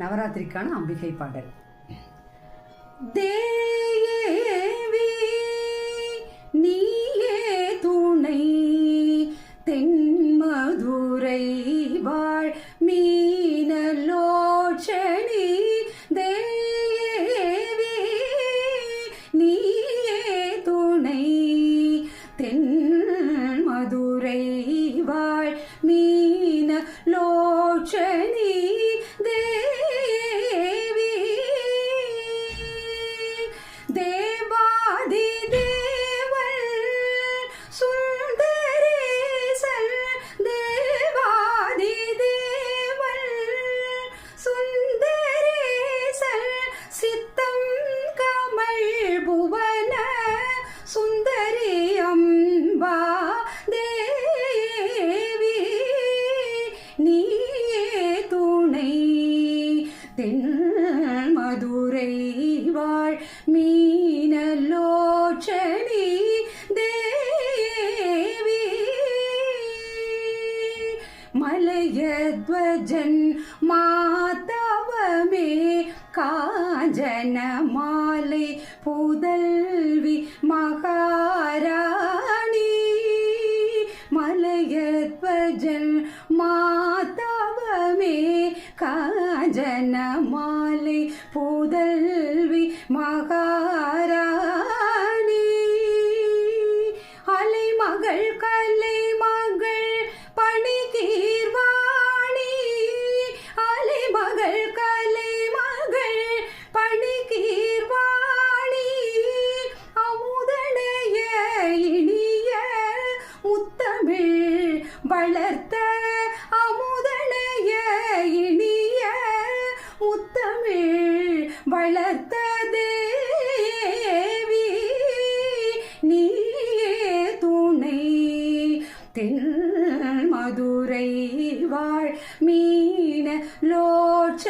நவராத்திரிக்கான அம்பிகை பாடல். தேவி நீயே துணை தென்மதுரை வாழ் மீ புவன சுந்தரி அம்பா தேவி நீயே துணை. தென் மதுரை வாழ் மீனலோச்சனி தேவி. மலையத்வஜன் மாதவமே கா மாலை புதல்வி மகாராணி. மலையத்வஜன் மாதவமே காஞ்சன மாலை புதல்வி மகா வளர்த்த அமுதனைய இனிய முத்தமிழ் வளர்த்த தேவி நீயே துணை. தென் மதுரை வாழ் மீன லோச்ச